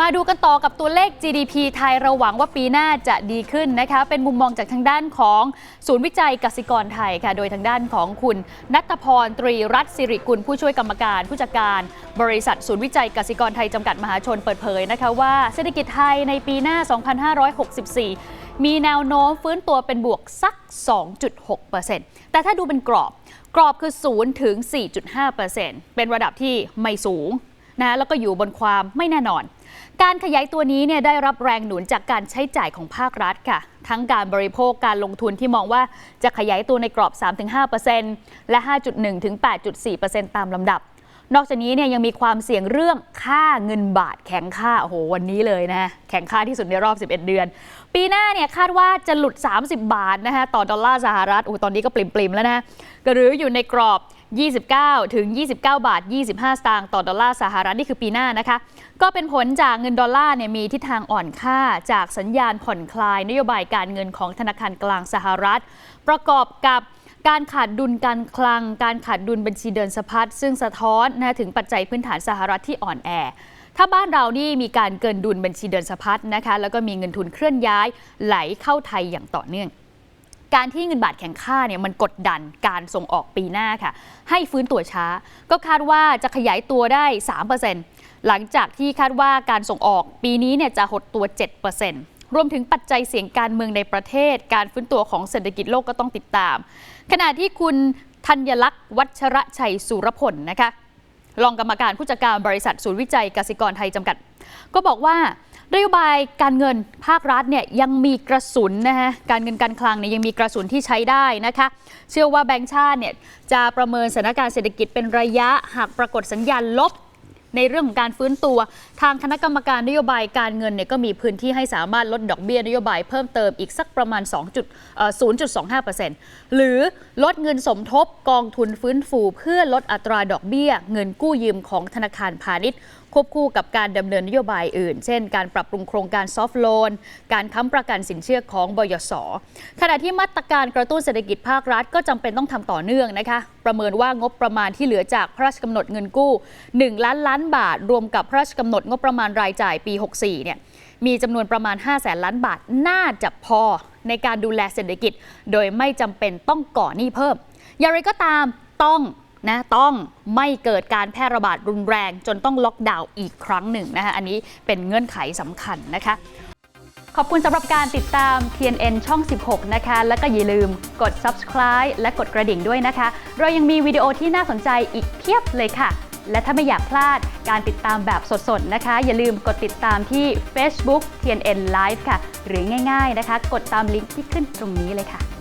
มาดูกันต่อกับตัวเลข GDP ไทยเราหวังว่าปีหน้าจะดีขึ้นนะคะ เป็นมุมมองจากทางด้านของศูนย์วิจัยกสิกรไทยค่ะ โดยทางด้านของคุณนัทพรตรีรัตน์สิริกุลผู้ช่วยกรรมการ ผู้จัดการ บริษัทศูนย์วิจัยกสิกรไทยจำกัดมหาชนเปิดเผยนะคะว่าเศรษฐกิจไทยในปีหน้า 2564 มีแนวโน้มฟื้นตัวเป็นบวกสัก 2.6%แต่ถ้าดูเป็นกรอบ กรอบคือ 0 ถึง 4.5%เป็นระดับที่ไม่สูง นะแล้วก็อยู่บนความไม่แน่นอน การขยายตัวนี้เนี่ยได้รับแรงหนุนจากการใช้จ่ายของภาครัฐค่ะ ทั้งการบริโภคการลงทุนที่มองว่าจะขยายตัวในกรอบ 3-5%และ 5.1ถึง8.4%ตามลำดับนอกจากนี้เนี่ยยังมีความเสี่ยงเรื่องค่าเงินบาทแข็งค่าโอ้โหวันนี้เลยนะแข็งค่าที่สุดในรอบ 11 เดือน ปีหน้าเนี่ยคาดว่าจะหลุด 30 บาทนะคะต่อดอลลาร์สหรัฐโอ้ตอนนี้ก็ปริมๆแล้วนะหรืออยู่ในกรอบ 29 ถึง 29 บาท 25 สตางค์ต่อดอลลาร์สหรัฐนี่คือปีหน้านะคะ ก็เป็นผลจากเงินดอลลาร์เนี่ยมีทิศทางอ่อนค่าจากสัญญาณผ่อนคลายนโยบายการเงินของธนาคารกลางสหรัฐ ประกอบกับการขาดดุลการคลัง การขาดดุลบัญชีเดินสะพัดซึ่งสะท้อนนะถึงปัจจัยพื้นฐานสหรัฐที่อ่อนแอ ถ้าบ้านเรานี่มีการเกินดุลบัญชีเดินสะพัดนะคะ แล้วก็มีเงินทุนเคลื่อนย้ายไหลเข้าไทยอย่างต่อเนื่อง การที่เงินบาทแข็งค่าเนี่ยมันกดดันการส่งออกปีหน้าค่ะ ให้ฟื้นตัวช้า ก็คาดว่าจะขยายตัวได้ 3%หลังจากที่คาดว่าการส่งออกปีนี้เนี่ยจะหดตัว 7%รวมถึงปัจจัยเสี่ยงการเมืองในประเทศ การฟื้นตัวของเศรษฐกิจโลกก็ต้องติดตาม ขณะที่คุณธัญลักษณ์ วัชระชัยสุรพลนะคะรองกรรมการผู้จัดการบริษัทศูนย์วิจัยกสิกรไทยจำกัด ก็บอกว่า นโยบายการเงินภาครัฐเนี่ยยังมีกระสุนนะคะการเงินการคลังเนี่ยยังมีกระสุนที่ใช้ได้นะคะ เชื่อว่าแบงก์ชาติเนี่ยจะประเมินสถานการณ์เศรษฐกิจเป็นระยะหากปรากฏสัญญาณลบในเรื่องของการฟื้นตัว ทางคณะกรรมการนโยบายการเงินเนี่ยก็มีพื้นที่ให้สามารถลดดอกเบี้ยนโยบายเพิ่มเติมอีกสักประมาณ2จุดเอ่อ0.25%หรือลดเงินสมทบกองทุนฟื้นฟู เพื่อลดอัตราดอกเบี้ย เงินกู้ยืมของธนาคารพาณิชย์ ควบคู่กับการดำเนินนโยบายอื่น เช่น การปรับปรุงโครงการซอฟท์โลน การค้ำประกันสินเชื่อของบยสขณะที่มาตรการกระตุ้นเศรษฐกิจภาครัฐก็จำเป็นต้องทำต่อเนื่องนะคะ ประเมินว่างบประมาณที่เหลือจากพระราชกำหนดเงินกู้ 1 ล้านล้านบาท รวมกับพระราชกำหนดงบประมาณรายจ่ายปี 64 เนี่ยมีจำนวนประมาณ5 0 0แสนล้านบาท น่าจะพอในการดูแลเศรษฐกิจ โดยไม่จำเป็นต้องก่อหนี้เพิ่ม อย่างไรก็ตามต้อง นะต้องไม่เกิดการแพร่ระบาดรุนแรง จนต้องล็อกดาวน์อีกครั้งหนึ่งนะคะอันนี้เป็นเงื่อนไขสำคัญนะคะ ขอบคุณสำหรับการติดตาม TNN ช่อง 16 นะคะ แล้วก็อย่าลืมกด subscribe และกดกระดิ่งด้วยนะคะ เรายังมีวิดีโอที่น่าสนใจอีกเพียบเลยค่ะ และถ้าไม่อยากพลาดการติดตามแบบสดๆนะคะ อย่าลืมกดติดตามที่ Facebook TNN Live ค่ะ หรือง่ายๆนะคะ กดตามลิงก์ที่ขึ้นตรงนี้เลยค่ะ